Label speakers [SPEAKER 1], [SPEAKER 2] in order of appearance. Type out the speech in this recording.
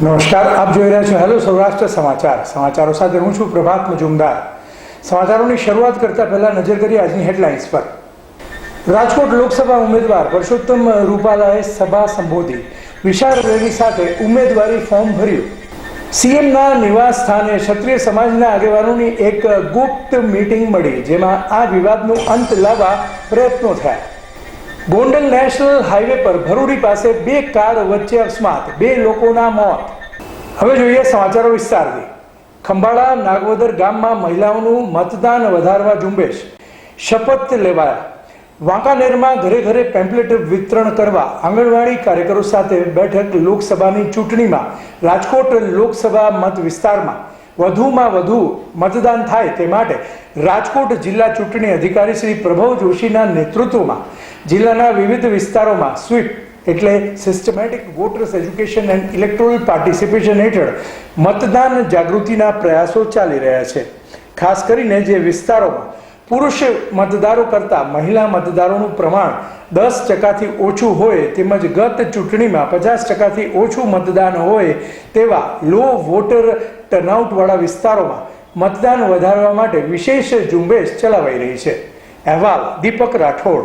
[SPEAKER 1] નમસ્કાર, આપ જોઈ રહ્યા છો હેલો સૌરાષ્ટ્ર સમાચાર. સમાચારો સાથે હું છું પ્રભાત મજુમદાર. સમાચારોની શરૂઆત કરતા પહેલા નજર કરીએ આજની હેડલાઇન્સ પર. રાજકોટ લોકસભા ઉમેદવાર પરસોત્તમ રૂપાલાએ સભા સંબોધી. વિશાળ રેલી સાથે ઉમેદવારી ફોર્મ ભર્યું. સીએમના નિવાસ સ્થાને ક્ષત્રિય સમાજના આગેવાનોની એક ગુપ્ત મીટિંગ મળી, જેમાં આ વિવાદનું અંત લાવવા પ્રયત્નો થયા. ગોંડલ નેશનલ હાઈવે પર ભરૂડી પાસે બે કાર વચ્ચે અકસ્માત. બે લોકોના મોત. હવે જોઈએ સમાચારો વિસ્તારથી. ખંભાળા નાગવદર ગામમાં મહિલાઓનું મતદાન વધારવા ઝુંબેશ. શપથ લેવાયા. વાંકાનેરમાં ઘરે ઘરે પેમ્પલેટ વિતરણ કરવા. આંગણવાડી કાર્યકરો સાથે બેઠક લોકસભાની ચૂંટણીમાં. રાજકોટ લોકસભા મત વિસ્તારમાં. વધુમાં વધુ મતદાન થાય તે માટે રાજકોટ જિલ્લા ચૂંટણી અધિકારી શ્રી પ્રભવ જોશીના નેતૃત્વમાં, જિલ્લાના વિવિધ વિસ્તારોમાં સ્વીપ એટલે systematic voters education and electoral participation હેઠળ મતદાન જાગૃતિના પ્રયાસો ચાલી રહ્યા છે. ખાસ કરીને જે વિસ્તારોમાં પુરુષ મતદારો કરતાં મહિલા મતદારોનું પ્રમાણ દસ ટકાથી ઓછું હોય તેમજ ગત ચૂંટણીમાં પચાસ ટકાથી ઓછું મતદાન હોય તેવા લો વોટર ટર્નઆઉટવાળા વિસ્તારોમાં મતદાન વધારવા માટે વિશેષ ઝુંબેશ ચલાવાઈ રહી છે. અહેવાલ દીપક રાઠોડ.